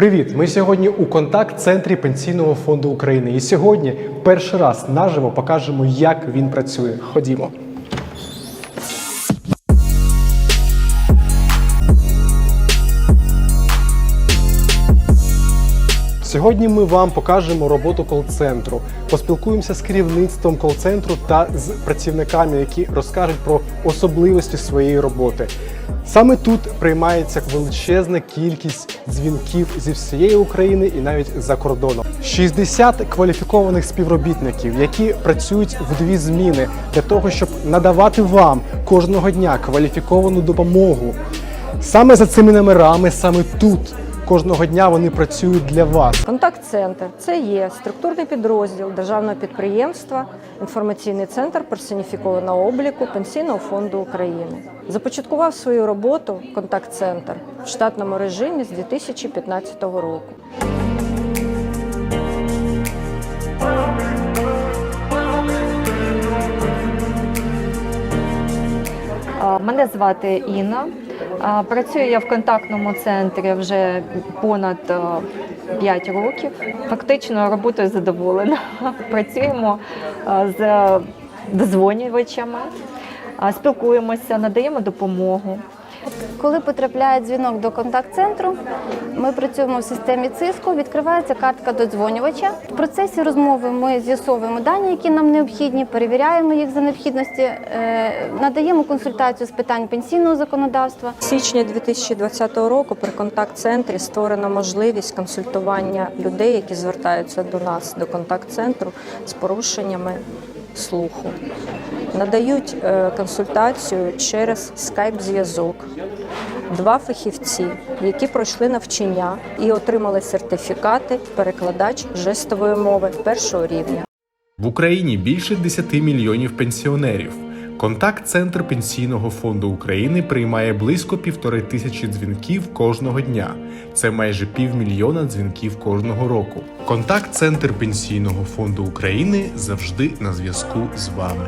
Привіт! Ми сьогодні у контакт-центрі Пенсійного фонду України. І сьогодні перший раз наживо покажемо, як він працює. Ходімо. Сьогодні ми вам покажемо роботу кол-центру, поспілкуємося з керівництвом кол-центру та з працівниками, які розкажуть про особливості своєї роботи. Саме тут приймається величезна кількість дзвінків зі всієї України і навіть за кордоном. 60 кваліфікованих співробітників, які працюють в дві зміни для того, щоб надавати вам кожного дня кваліфіковану допомогу. Саме за цими номерами, саме тут. Кожного дня вони працюють для вас. Контакт-центр це є структурний підрозділ державного підприємства, інформаційний центр персоніфікованого обліку Пенсійного фонду України. Започаткував свою роботу контакт-центр в штатному режимі з 2015 року. Мене звати Інна. Працюю я в контактному центрі вже понад 5 років. Фактично роботою задоволена. Працюємо з дозвонювачами, спілкуємося, надаємо допомогу. Коли потрапляє дзвінок до контакт-центру, ми працюємо в системі ЦИСКО, відкривається картка додзвонювача. В процесі розмови ми з'ясовуємо дані, які нам необхідні, перевіряємо їх за необхідності, е, надаємо консультацію з питань пенсійного законодавства. З січня 2020 року при контакт-центрі створено можливість консультування людей, які звертаються до нас до контакт-центру з порушеннями слуху. Надають е, консультацію через скайп-зв'язок. Два фахівці, які пройшли навчання і отримали сертифікати перекладач жестової мови першого рівня. В Україні більше 10 мільйонів пенсіонерів. Контакт-центр Пенсійного фонду України приймає близько півтори тисячі дзвінків кожного дня. Це майже півмільйона дзвінків кожного року. Контакт-центр Пенсійного фонду України завжди на зв'язку з вами.